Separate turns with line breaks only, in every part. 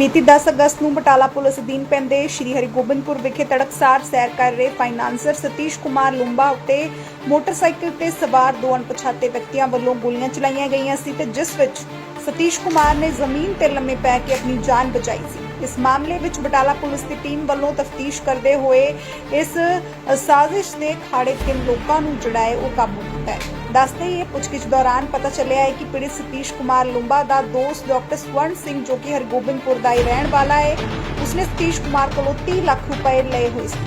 ਬੀਤੀ 10 ਅਗਸਤ ਨੂੰ ਬਟਾਲਾ ਪੁਲਿਸ ਅਧੀਨ ਪੈਂਦੇ ਸ਼੍ਰੀ ਹਰਿਗੋਬਿੰਦਪੁਰ ਵਿਖੇ ਤੜਕਸਾਰ ਸੈਰ ਕਰ ਰਹੇ ਫਾਈਨਾਂਸਰ ਸਤੀਸ਼ ਕੁਮਾਰ ਲੁੰਬਾ ਉੱਤੇ ਮੋਟਰਸਾਈਕਲ ਤੇ ਸਵਾਰ ਦੋ ਅਣਪਛਾਤੇ ਵਿਅਕਤੀਆਂ ਵੱਲੋਂ ਗੋਲੀਆਂ ਚਲਾਈਆਂ ਗਈਆਂ ਸੀ ਤੇ ਜਿਸ ਵਿੱਚ ਸਤੀਸ਼ ਕੁਮਾਰ ਨੇ ਜ਼ਮੀਨ ਤੇ ਲੰਮੇ ਪੈ ਕੇ ਆਪਣੀ ਜਾਨ ਬਚਾਈ ਸੀ। ਇਸ ਮਾਮਲੇ ਵਿੱਚ ਬਟਾਲਾ ਪੁਲਿਸ ਦੀ ਟੀਮ ਵੱਲੋਂ ਤਫਤੀਸ਼ ਕਰਦੇ ਹੋਏ ਇਸ ਸਾਜ਼ਿਸ਼ ਦੇ ਖਾੜੇ ਤਿੰਨ ਲੋਕਾਂ ਨੂੰ ਜਿਹੜਾ ਹੈ ਉਹ ਕਾਬੂ ਕੀਤਾ ਹੈ। ਦੱਸਦੇ ਹੀ ਪੁੱਛਗਿੱਛ ਦੌਰਾਨ ਪਤਾ ਚੱਲਿਆ ਹੈ ਕਿ ਪੀੜਿਤ ਸਤੀਸ਼ ਕੁਮਾਰ ਲੁੰਬਾ ਦਾ ਦੋਸਤ ਡਾਕਟਰ ਸਵਰਨ ਸਿੰਘ ਜੋ ਕਿ ਹਰਗੋਬਿੰਦਪੁਰ ਦਾ ਹੀ ਰਹਿਣ ਵਾਲਾ ਹੈ, ਉਸਨੇ ਸਤੀਸ਼ ਕੁਮਾਰ ਕੋਲੋਂ 30 ਲੱਖ ਰੁਪਏ ਲਏ ਹੋਏ ਸੀ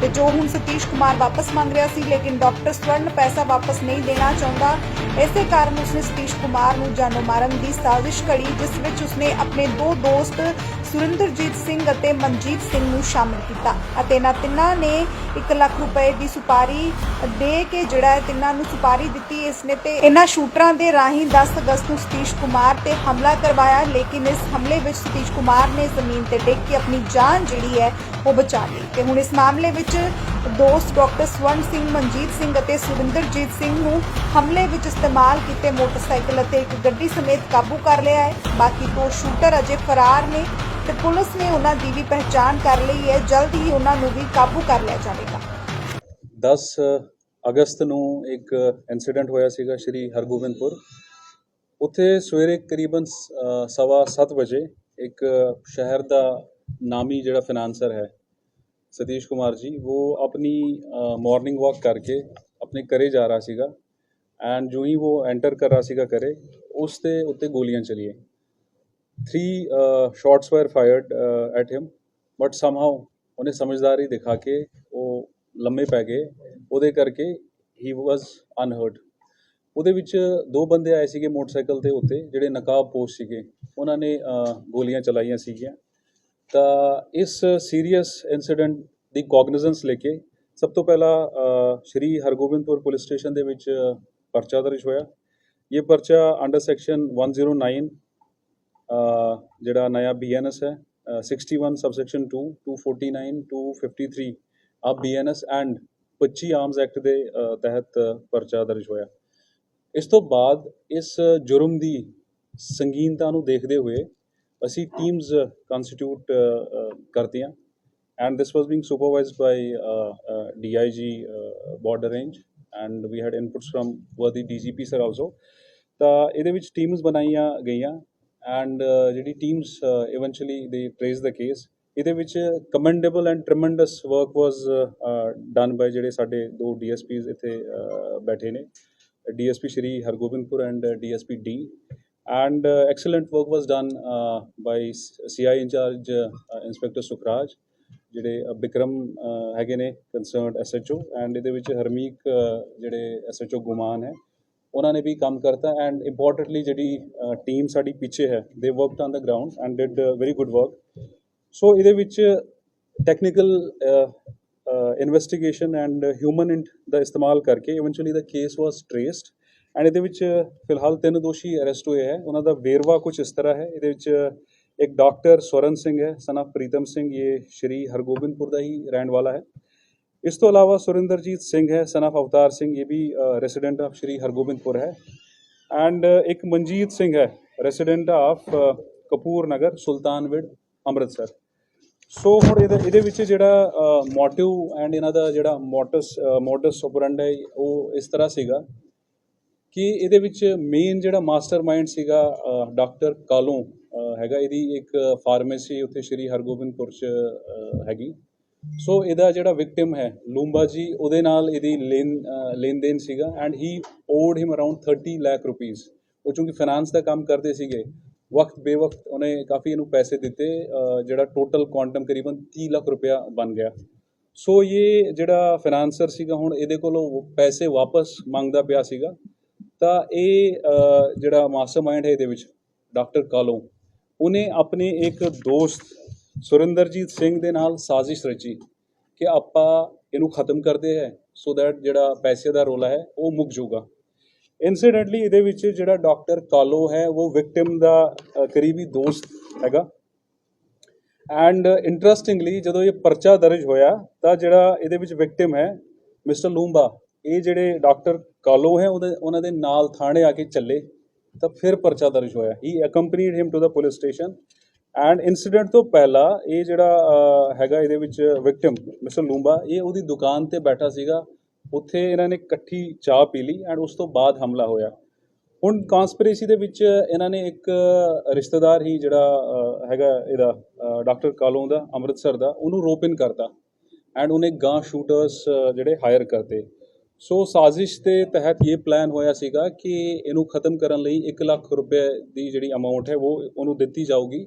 ਤੇ ਜੋ ਹੁਣ ਸਤੀਸ਼ ਕੁਮਾਰ ਵਾਪਸ ਮੰਗ ਰਿਹਾ ਸੀ, ਲੇਕਿਨ ਡਾਕਟਰ ਸਵਰਨ ਪੈਸਾ ਵਾਪਸ ਨਹੀਂ ਦੇਣਾ ਚਾਹੁੰਦਾ। ਇਸੇ ਕਾਰਨ ਉਸਨੇ ਸਤੀਸ਼ ਕੁਮਾਰ ਨੂੰ ਜਾਨੋਂ ਮਾਰਨ ਦੀ ਸਾਜ਼ਿਸ਼ ਘੜੀ ਜਿਸ ਵਿੱਚ ਉਸਨੇ ਆਪਣੇ ਦੋ ਦੋਸਤ ਸੁਰਿੰਦਰਜੀਤ ਸਿੰਘ ਅਤੇ ਮਨਜੀਤ ਸਿੰਘ ਨੂੰ ਸ਼ਾਮਲ ਕੀਤਾ ਅਤੇ ਇਹਨਾਂ ਤਿੰਨਾਂ ਨੇ 1 ਲੱਖ ਰੁਪਏ ਦੀ ਸੁਪਾਰੀ ਦੇ ਕੇ ਜਿਹੜਾ ਤਿੰਨਾਂ ਨੂੰ ਸੁਪਾਰੀ ਦਿੱਤੀ ਇਸਨੇ ਤੇ ਇਹਨਾਂ ਸ਼ੂਟਰਾਂ ਦੇ ਰਾਹੀਂ 10 ਅਗਸਤ ਨੂੰ ਸਤੀਸ਼ ਕੁਮਾਰ ਤੇ ਹਮਲਾ ਕਰਵਾਇਆ, ਲੇਕਿਨ ਇਸ ਹਮਲੇ ਵਿੱਚ ਸਤੀਸ਼ ਕੁਮਾਰ ਨੇ ਜ਼ਮੀਨ ਤੇ ਡਿੱਗ ਕੇ ਆਪਣੀ ਜਾਨ ਜਿਹੜੀ ਹੈ ਉਹ ਬਚਾ ਲਈ ਤੇ ਹੁਣ ਇਸ ਮਾਮਲੇ ਵਿੱਚ ਦੋਸਤ ਡਾਕਟਰ ਸਵਰਨ ਸਿੰਘ, ਮਨਜੀਤ ਸਿੰਘ ਅਤੇ ਸੁਰਿੰਦਰਜੀਤ ਸਿੰਘ ਨੂੰ ਹਮਲੇ ਵਿੱਚ ਇਸਤੇਮਾਲ ਕੀਤੇ ਮੋਟਰਸਾਈਕਲ ਅਤੇ ਇੱਕ ਗੱਡੀ ਸਮੇਤ ਕਾਬੂ ਕਰ ਲਿਆ ਹੈ। ਬਾਕੀ ਦੋ ਸ਼ੂਟਰ ਅਜੇ ਫਰਾਰ ਨੇ। ਤੇ ਪੁਲਿਸ ਨੇ ਉਹਨਾਂ ਦੀ ਵੀ ਪਹਿਚਾਣ ਕਰ ਲਈ ਹੈ। ਜਲਦ ਹੀ ਉਹਨਾਂ ਨੂੰ ਵੀ ਕਾਬੂ ਕਰ ਲਿਆ ਜਾਵੇਗਾ।
10 ਅਗਸਤ ਨੂੰ ਇੱਕ ਇਨਸੀਡੈਂਟ ਹੋਇਆ ਸੀਗਾ ਸ਼੍ਰੀ ਹਰਗੋਬਿੰਦਪੁਰ। ਉੱਥੇ ਸਵੇਰੇ ਕਰੀਬਨ ਅ, ਸਵਾ 7 ਵਜੇ ਇੱਕ ਸ਼ਹਿਰ ਦਾ ਨਾਮੀ ਜਿਹੜਾ ਫਾਈਨਾਂਸਰ ਹੈ ਸਤੀਸ਼ ਕੁਮਾਰ ਜੀ ਉਹ ਆਪਣੀ ਮਾਰਨਿੰਗ ਵਾਕ ਕਰਕੇ ਆਪਣੇ ਘਰੇ ਜਾ ਰਿਹਾ ਸੀਗਾ। ਐਂਡ ਜੋ ਹੀ ਉਹ ਐਂਟਰ ਕਰ ਰਿਹਾ ਸੀਗਾ ਘਰੇ ਉਸ ਤੇ ਉੱਤੇ ਗੋਲੀਆਂ ਚਲੀਏ ਚਲੀਆਂ three shots were fired at him but somehow ਉਹਨੇ ਸਮਝਦਾਰੀ ਦਿਖਾ ਕੇ ਉਹ ਲੰਮੇ ਪੈ ਗਏ ਉਹਦੇ ਕਰਕੇ ਹੀ ਵਾਸ ਅਨਹਰਡ ਉਹਦੇ ਵਿੱਚ ਦੋ ਬੰਦੇ ਆਏ ਸੀਗੇ ਮੋਟਰਸਾਈਕਲ ਦੇ ਉੱਤੇ ਜਿਹੜੇ ਨਕਾਬਪੋਸ਼ ਸੀਗੇ ਉਹਨਾਂ ਨੇ ਗੋਲੀਆਂ ਚਲਾਈਆਂ ਸੀਗੀਆਂ ਤਾਂ ਇਸ ਸੀਰੀਅਸ ਇਨਸੀਡੈਂਟ ਦੀ ਕੋਗਨੀਜ਼ੈਂਸ ਲੈ ਕੇ ਸਭ ਤੋਂ ਪਹਿਲਾਂ ਸ਼੍ਰੀ ਹਰਗੋਬਿੰਦਪੁਰ ਪੁਲਿਸ ਸਟੇਸ਼ਨ ਦੇ ਵਿੱਚ ਪਰਚਾ ਦਰਜ ਹੋਇਆ ਇਹ ਪਰਚਾ ਅੰਡਰ ਸੈਕਸ਼ਨ 109 ਅ, ਜਿਹੜਾ ਨया ਬੀਐਨਐਸ ਹੈ ਅ, 61 ਸਬਸੈਕਸ਼ਨ 2 249 253 ਆ ਬੀਐਨਐਸ ਐਂਡ 25 ਆਰਮਸ ਐਕਟ ਦੇ ਤਹਿਤ ਪਰਚਾ ਦਰਜ ਹੋਇਆ। ਇਸ ਤੋਂ ਬਾਅਦ ਇਸ ਜੁਰਮ ਦੀ ਸੰਗੀਨਤਾ ਨੂੰ ਦੇਖਦੇ ਹੋਏ ਅਸੀਂ ਟੀਮਸ ਕਨਸਟੀਟਿਊਟ ਕਰਤੀਆਂ and this was being supervised by uh, uh, DIG uh, border range and we had inputs from worthy DGP sir also ਤਾਂ ਇਹਦੇ ਵਿੱਚ ਟੀਮਸ ਬਣਾਈਆਂ ਗਈਆਂ। ਐਂਡ uh, ਜਿਹੜੀ teams eventually they trace the case ਇਹਦੇ ਵਿੱਚ commendable and tremendous work was done by ਜਿਹੜੇ ਸਾਡੇ ਦੋ ਡੀਐਸਪੀਜ਼ ਇੱਥੇ uh, ਬੈਠੇ ਨੇ। DSP Shri Hargobindpur and DSP D and uh, excellent work was done uh, by CI in charge uh, Inspector Sukhraj ਜਿਹੜੇ uh, Bikram ਹੈਗੇ ਨੇ ਕੰਸਰਨਡ ਐਸਐਚਓ ਐਂਡ ਇਹਦੇ ਵਿੱਚ ਹਰਮੀਕ ਅ, ਜਿਹੜੇ ਐਸਐਚਓ ਗੁਮਾਨ ਹੈ ਉਹਨਾਂ ਨੇ ਵੀ ਕੰਮ ਕਰਤਾ ਐਂਡ ਇੰਪੋਰਟੈਂਟਲੀ ਜਿਹੜੀ ਟੀਮ ਸਾਡੀ ਪਿੱਛੇ ਹੈ they worked on the ground and did very good work so ਇਹਦੇ ਵਿੱਚ ਟੈਕਨੀਕਲ ਇਨਵੈਸਟੀਗੇਸ਼ਨ ਐਂਡ ਹਿਊਮਨ ਦਾ ਇਸਤੇਮਾਲ ਕਰਕੇ eventually the case was traced and ਇਹਦੇ ਵਿੱਚ ਫਿਲਹਾਲ ਤਿੰਨ ਦੋਸ਼ੀ ਅਰੈਸਟ ਹੋਏ ਹੈ। ਉਹਨਾਂ ਦਾ ਵੇਰਵਾ ਕੁਝ ਇਸ ਤਰ੍ਹਾਂ ਹੈ। ਇਹਦੇ ਵਿੱਚ ਇੱਕ ਡਾਕਟਰ ਸਵਰਨ ਸਿੰਘ ਹੈ ਸਨ of ਪ੍ਰੀਤਮ ਸਿੰਘ, ਇਹ ਸ਼੍ਰੀ ਹਰਗੋਬਿੰਦਪੁਰ ਦਾ ਹੀ ਰਹਿਣ ਵਾਲਾ ਹੈ। ਇਸ ਤੋਂ ਇਲਾਵਾ ਸੁਰਿੰਦਰਜੀਤ ਸਿੰਘ ਹੈ, ਸਨ of ਅਵਤਾਰ ਸਿੰਘ, ਇਹ ਵੀ ਰੈਜ਼ੀਡੈਂਟ ਆਫ ਸ਼੍ਰੀ ਹਰਗੋਬਿੰਦਪੁਰ ਹੈ। ਐਂਡ ਇੱਕ ਮਨਜੀਤ ਸਿੰਘ ਹੈ resident of Kapoor Nagar, Sultanwind, Amritsar. So ਹੁਣ ਇਹਦੇ ਇਹਦੇ ਵਿੱਚ ਜਿਹੜਾ ਮੋਟਿਵ ਐਂਡ ਇਹਨਾਂ ਦਾ ਜਿਹੜਾ ਮੋਟਸ ਮੋਡਸ ਆਪਰੈਂਡਾ ਉਹ ਇਸ ਤਰ੍ਹਾਂ ਸੀਗਾ ਕਿ ਇਹਦੇ ਵਿੱਚ ਮੇਨ ਜਿਹੜਾ ਮਾਸਟਰਮਾਈਂਡ ਸੀਗਾ ਡਾਕਟਰ ਕਾਲੋਂ ਹੈਗਾ। ਇਹਦੀ ਇੱਕ ਫਾਰਮੇਸੀ ਉੱਥੇ ਸ਼੍ਰੀ ਹਰਗੋਬਿੰਦਪੁਰ ਚ ਹੈਗੀ। ਸੋ ਇਹਦਾ ਜਿਹੜਾ ਵਿਕਟਿਮ ਹੈ ਲੂੰਬਾ ਜੀ ਉਹਦੇ ਨਾਲ ਇਹਦੀ ਲੈਣ ਅ, ਲੈਣ ਦੇਣ ਸੀਗਾ and he owed him around 30 lakh rupees ਉਹ ਚੂੰਕਿ ਫਾਈਨਾਂਸ ਦਾ ਕੰਮ ਕਰਦੇ ਸੀਗੇ ਵਕਤ ਬੇਵਕਤ ਉਹਨੇ ਕਾਫੀ ਇਹਨੂੰ ਪੈਸੇ ਦਿੱਤੇ ਜਿਹੜਾ ਟੋਟਲ ਕੁਆਂਟਮ ਕਰੀਬਨ 30 ਲੱਖ ਰੁਪਇਆ ਬਣ ਗਿਆ। ਸੋ ਇਹ ਜਿਹੜਾ ਫਾਈਨਾਂਸਰ ਸੀਗਾ ਹੁਣ ਇਹਦੇ ਕੋਲੋਂ ਪੈਸੇ ਵਾਪਸ ਮੰਗਦਾ ਪਿਆ ਸੀਗਾ। ਤਾਂ ਇਹ ਅ, ਜਿਹੜਾ ਮਾਸਟਰਮਾਈਂਡ ਹੈ ਇਹਦੇ ਵਿੱਚ ਡਾਕਟਰ ਕਾਲੋ ਉਹਨੇ ਆਪਣੇ ਇੱਕ ਦੋਸਤ ਸੁਰਿੰਦਰਜੀਤ ਸਿੰਘ ਦੇ ਨਾਲ ਸਾਜ਼ਿਸ਼ ਰਚੀ ਕਿ ਆਪਾਂ ਇਹਨੂੰ ਖਤਮ ਕਰਦੇ ਹੈ ਸੋ ਦੈਟ ਜਿਹੜਾ ਪੈਸੇ ਦਾ ਰੋਲਾ ਹੈ, ਉਹ ਮੁੱਕ ਜਾਊਗਾ। ਇਨਸੀਡੈਂਟਲੀ ਇਹਦੇ ਵਿੱਚ ਜਿਹੜਾ ਡਾਕਟਰ ਕਾਲੋ ਹੈ, ਉਹ ਵਿਕਟਿਮ ਦਾ ਕਰੀਬੀ ਦੋਸਤ ਹੈਗਾ। ਐਂਡ ਇੰਟਰਸਟਿੰਗਲੀ ਜਦੋਂ ਇਹ ਪਰਚਾ ਦਰਜ ਹੋਇਆ, ਤਾਂ ਜਿਹੜਾ ਇਹਦੇ ਵਿੱਚ ਵਿਕਟਿਮ ਹੈ ਮਿਸਟਰ ਲੂੰਬਾ ਇਹ ਜਿਹੜੇ ਡਾਕਟਰ ਕਾਲੋ ਹੈ, ਉਹਦੇ, ਉਹਨਾਂ ਦੇ ਨਾਲ ਥਾਣੇ ਆ ਕੇ ਚੱਲੇ, ਤਾਂ ਫਿਰ ਪਰਚਾ ਦਰਜ ਹੋਇਆ। He accompanied him to the police station and incident ਤੋਂ ਪਹਿਲਾਂ ਇਹ ਜਿਹੜਾ ਹੈਗਾ ਇਹਦੇ ਵਿੱਚ ਵਿਕਟਮ ਮਿਸਟਰ ਲੂੰਬਾ ਇਹ ਉਹਦੀ ਦੁਕਾਨ ਤੇ ਬੈਠਾ ਸੀਗਾ। ਉੱਥੇ ਇਹਨਾਂ ਨੇ ਇਕੱਠੀ ਚਾਹ ਪੀ ਲਈ ਐਂਡ ਉਸ ਤੋਂ ਬਾਅਦ ਹਮਲਾ ਹੋਇਆ। ਹੁਣ ਕਨਸਪੀਰੇਸੀ ਦੇ ਵਿੱਚ ਇਹਨਾਂ ਨੇ ਇੱਕ ਰਿਸ਼ਤੇਦਾਰ ਹੀ ਜਿਹੜਾ ਹੈਗਾ ਇਹਦਾ ਡਾਕਟਰ ਕਾਲੋਂ ਦਾ, ਅੰਮ੍ਰਿਤਸਰ ਦਾ, ਉਹਨੂੰ ਰੋਪਿਨ ਕਰਤਾ। ਐਂਡ ਉਹਨੇ ਗਾਂ ਸ਼ੂਟਰਸ ਜਿਹੜੇ ਹਾਇਰ ਕਰਤੇ। ਸੋ ਸਾਜ਼ਿਸ਼ ਦੇ ਤਹਿਤ ਇਹ ਪਲਾਨ ਹੋਇਆ ਸੀਗਾ ਕਿ ਇਹਨੂੰ ਖਤਮ ਕਰਨ ਲਈ 1 ਲੱਖ ਰੁਪਏ ਦੀ ਜਿਹੜੀ ਅਮਾਉਂਟ ਹੈ, ਉਹ ਉਹਨੂੰ ਦਿੱਤੀ ਜਾਊਗੀ।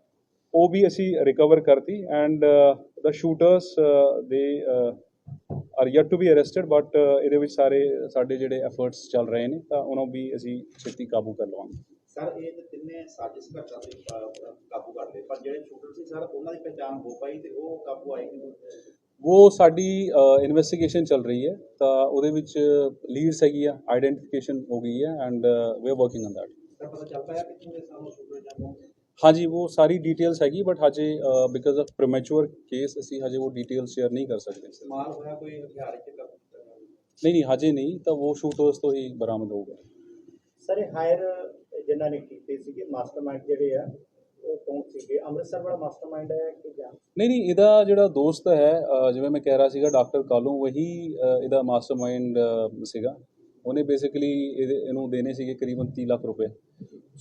ਉਹ ਵੀ ਅਸੀਂ ਰਿਕਵਰ ਕਰਤੀ and the shooters they are yet to be arrested but ਇਹਦੇ ਵਿੱਚ ਸਾਰੇ ਸਾਡੇ ਜਿਹੜੇ ਐਫਰਟਸ ਚੱਲ ਰਹੇ ਨੇ ਤਾਂ ਉਹਨਾਂ ਨੂੰ ਵੀ ਅਸੀਂ ਛੇਤੀ ਕਾਬੂ ਕਰ ਲਵਾਂਗੇ।
ਸਰ ਇਹ ਤੇ ਤਿੰਨੇ ਸਾਜ਼ਿਸ਼ ਘਟਨਾ ਕਾਬੂ ਕਰ ਲਏ ਪਰ ਜਿਹੜੇ ਸ਼ੂਟਰ ਸੀ ਸਰ ਉਹਨਾਂ ਦੀ ਪਛਾਣ ਹੋ ਪਾਈ ਤੇ ਉਹ ਕਾਬੂ ਆਏ ਕਿ
ਉਹ ਸਾਡੀ ਇਨਵੈਸਟੀਗੇਸ਼ਨ ਚੱਲ ਰਹੀ ਹੈ ਤਾਂ ਉਹਦੇ ਵਿੱਚ ਲੀਡਸ ਹੈਗੀ ਆ ਆਈਡੈਂਟੀਫਿਕੇਸ਼ਨ ਹੋ ਗਈ ਹੈ and we are working on that
sir ਪਤਾ ਚੱਲ ਪਾਇਆ ਕਿੱਥੋਂ ਦੇ ਸਾਨੂੰ ਸ਼ੂਟਰ ਜਾਂ
ਹਾਂਜੀ ਉਹ ਸਾਰੀ ਡਿਟੇਲਸ ਹੈਗੀ ਬਟ ਹਜੇ ਬਿਕਾਜ਼ ਆਫ ਪ੍ਰੀਮੈਚੁਰ ਕੇਸ ਅਸੀਂ ਹਜੇ ਉਹ ਡਿਟੇਲਸ ਸ਼ੇਅਰ ਨਹੀਂ ਕਰ ਸਕਦੇ।
ਇਸਤੇਮਾਲ ਹੋਇਆ ਕੋਈ ਹਥਿਆਰ ਇੱਥੇ ਕਰ
ਨਹੀਂ ਨਹੀਂ ਹਜੇ ਨਹੀਂ ਤਾਂ ਉਹ ਸ਼ੂਟਰਸ ਤੋਂ ਹੀ ਬਰਾਮਦ ਹੋਊਗਾ
ਸਰ ਇਹ ਹਾਇਰ ਜਿਨ੍ਹਾਂ ਨੇ ਕੀਤੇ ਸੀਗੇ ਮਾਸਟਰਮਾਈਂਡ ਜਿਹੜੇ ਆ ਉਹ ਕੌਣ ਸੀਗੇ? ਅੰਮ੍ਰਿਤਸਰ ਵਾਲਾ ਮਾਸਟਰਮਾਈਂਡ ਹੈ ਕਿ ਜਾਂ?
ਨਹੀਂ ਨਹੀਂ ਇਹਦਾ ਜਿਹੜਾ ਦੋਸਤ ਹੈ ਜਿਵੇਂ ਮੈਂ ਕਹਿ ਰਿਹਾ ਸੀਗਾ ਡਾਕਟਰ ਕਾਲੂ ਵਹੀ ਇਹਦਾ ਮਾਸਟਰਮਾਈਂਡ ਸੀਗਾ। ਉਹਨੇ ਬੇਸਿਕਲੀ ਇਹਨੂੰ ਦੇਣੇ ਸੀਗੇ ਕਰੀਬਨ 30 ਲੱਖ ਰੁਪਏ।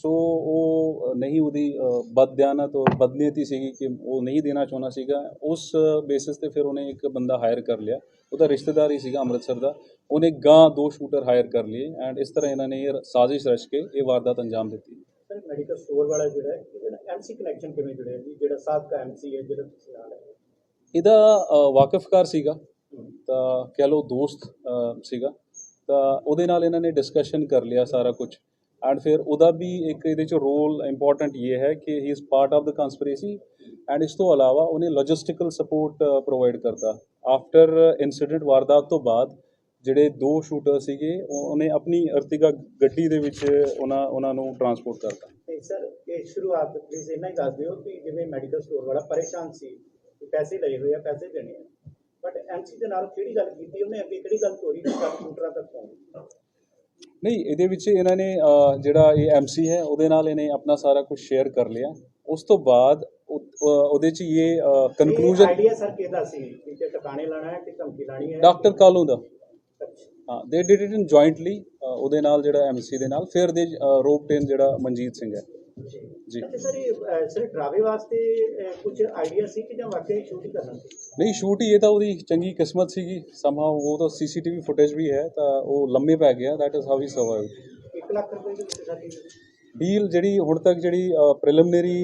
ਸੋ ਉਹ ਨਹੀਂ ਉਹਦੀ ਬਦਦਿਆਨਤ ਔਰ ਬਦਨੀਅਤੀ ਸੀਗੀ ਕਿ ਉਹ ਨਹੀਂ ਦੇਣਾ ਚਾਹੁੰਦਾ ਸੀਗਾ। ਉਸ ਬੇਸਿਸ ਤੇ ਫਿਰ ਉਹਨੇ ਇੱਕ ਬੰਦਾ ਹਾਇਰ ਕਰ ਲਿਆ। ਉਹਦਾ ਰਿਸ਼ਤੇਦਾਰ ਹੀ ਸੀਗਾ ਅੰਮ੍ਰਿਤਸਰ ਦਾ। ਉਹਨੇ ਗਾਂ ਦੋ ਸ਼ੂਟਰ ਹਾਇਰ ਕਰ ਲਏ ਐਂਡ ਇਸ ਤਰ੍ਹਾਂ ਇਹਨਾਂ ਨੇ ਇਹ ਸਾਜ਼ਿਸ਼ ਰਚ ਕੇ ਇਹ ਵਾਰਦਾਤ ਅੰਜਾਮ ਦਿੱਤੀ।
ਸਰ ਮੈਡੀਕਲ ਸਟੋਰ ਵਾਲਾ ਜਿਹੜਾ ਹੈ ਐਮਸੀ ਕਨੈਕਸ਼ਨ ਕਿਵੇਂ ਜੁੜਿਆ ਜੀ? ਜਿਹੜਾ ਸਾਬਕਾ ਐਮਸੀ ਹੈ ਜਿਹੜਾ ਤੁਸੀਂ ਨਾਲ ਹੈ।
ਇਹਦਾ ਵਾਕਿਫਕਾਰ ਸੀਗਾ। ਤਾਂ ਕਹਿ ਲਓ ਦੋਸਤ ਸੀਗਾ। ਤਾਂ ਉਹਦੇ ਨਾਲ ਇਹਨਾਂ ਨੇ ਡਿਸਕਸ਼ਨ ਕਰ ਲਿਆ ਸਾਰਾ ਕੁਝ ਐਂਡ ਫਿਰ ਉਹਦਾ ਵੀ ਇੱਕ ਇਹਦੇ ਚ ਰੋਲ ਇੰਪੋਰਟੈਂਟ ਇਹ ਹੈ ਕਿ he is part of the conspiracy and ਇਸ ਤੋਂ ਇਲਾਵਾ ਉਹਨੇ ਲੌਜਿਸਟੀਕਲ ਸਪੋਰਟ ਪ੍ਰੋਵਾਈਡ ਕਰਦਾ ਆਫਟਰ ਇਨਸੀਡੈਂਟ ਵਾਰਦਾਤ ਤੋਂ ਬਾਅਦ ਜਿਹੜੇ ਦੋ ਸ਼ੂਟਰ ਸੀਗੇ ਉਹਨੇ ਆਪਣੀ ਅਰਤਿਗਾ ਗੱਡੀ ਦੇ ਵਿੱਚ ਉਹਨਾਂ ਉਹਨਾਂ ਨੂੰ ਟਰਾਂਸਪੋਰਟ ਕਰਤਾ।
ਸਰ, ਇਹ ਸ਼ੁਰੂਆਤ ਪਲੀਜ਼ ਇੰਨਾ ਹੀ ਦੱਸ ਦਿਓ ਕਿ ਜਿਵੇਂ ਮੈਡੀਕਲ ਸਟੋਰ ਵਾਲਾ ਪਰੇਸ਼ਾਨ ਸੀ ਪੈਸੇ ਲਏ ਹੋਏ ਆ, ਪੈਸੇ ਦੇਣੇ ਆ। ਬਟ ਐਮਸੀ ਦੇ ਨਾਲ ਕਿਹੜੀ ਗੱਲ ਕੀਤੀ? ਉਹਨੇ ਅੱਗੇ ਕਿਹੜੀ ਗੱਲ ਤੋਰੀ ਕਿ ਕੰਪਿਊਟਰਾਂ ਤੱਕ ਪਹੁੰਚ
ਨਹੀਂ ਇਹਦੇ ਵਿੱਚ ਇਹਨਾਂ ਨੇ ਅਹ, ਜਿਹੜਾ ਇਹ ਐਮਸੀ ਹੈ ਉਹਦੇ ਨਾਲ ਇਹਨੇ ਆਪਣਾ ਸਾਰਾ ਕੁਝ ਸ਼ੇਅਰ ਕਰ ਲਿਆ। ਉਸ ਤੋਂ ਬਾਅਦ ਉਹ- ਅਹ, ਉਹਦੇ ਚ ਇਹ ਕਨਕਲੂਜਨ
ਆਈਡੀਆ ਸਰ ਕਿਹਦਾ ਸੀ? ਕਿ ਜੇ ਟਿਕਾਣੇ ਲਾਣਾ ਹੈ ਕਿ ਧਮਕੀ ਲਾਣੀ ਹੈ?
ਡਾਕਟਰ ਕਾਲੂ ਦਾ। ਹਾਂ they did it in jointly ਉਹਦੇ ਨਾਲ ਜਿਹੜਾ ਐਮਸੀ ਦੇ ਨਾਲ ਫਿਰ ਦੇ ਰੋਪ ਟੇਨ ਜਿਹੜਾ ਮਨਜੀਤ ਸਿੰਘ ਹੈ। ਜੀ।
ਅੱਛਾ ਸਰ ਇਹ ਸਰ ਡਰਾਵੇ ਵਾਸਤੇ ਕੁਝ ਆਈਡੀਆ ਸੀ ਕਿ ਜਾਂ ਵਾਕਈ ਸ਼ੂਟ ਹੀ ਕਰਨਾ ਸੀ?
ਨਹੀਂ ਸ਼ੂਟ ਹੀ ਇਹ ਤਾਂ ਉਹਦੀ ਚੰਗੀ ਕਿਸਮਤ ਸੀਗੀ। ਸਮਹਾਉ ਉਹ ਤਾਂ ਸੀਸੀਟੀਵੀ ਫੁਟੇਜ ਵੀ ਹੈ ਤਾਂ ਉਹ ਲੰਮੇ ਪੈ ਗਿਆ that is how he survive
1 lakh ਰੁਪਏ ਦੇ ਵਿੱਚ ਸਾਡੀ
ਡੀਲ ਜਿਹੜੀ ਹੁਣ ਤੱਕ ਜਿਹੜੀ ਪ੍ਰੀਲਿਮਿਨਰੀ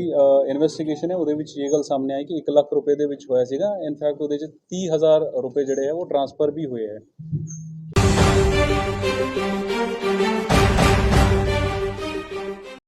ਇਨਵੈਸਟੀਗੇਸ਼ਨ ਹੈ ਉਹਦੇ ਵਿੱਚ ਇਹ ਗੱਲ ਸਾਹਮਣੇ ਆਈ ਕਿ 1 ਲੱਖ ਰੁਪਏ ਦੇ ਵਿੱਚ ਹੋਇਆ ਸੀਗਾ। ਇਨਫੈਕਟ ਉਹਦੇ ਚ 30000 ਰੁਪਏ ਜਿਹੜੇ ਆ ਉਹ ਟ੍ਰਾਂਸਫਰ ਵੀ ਹੋਏ ਹੈ।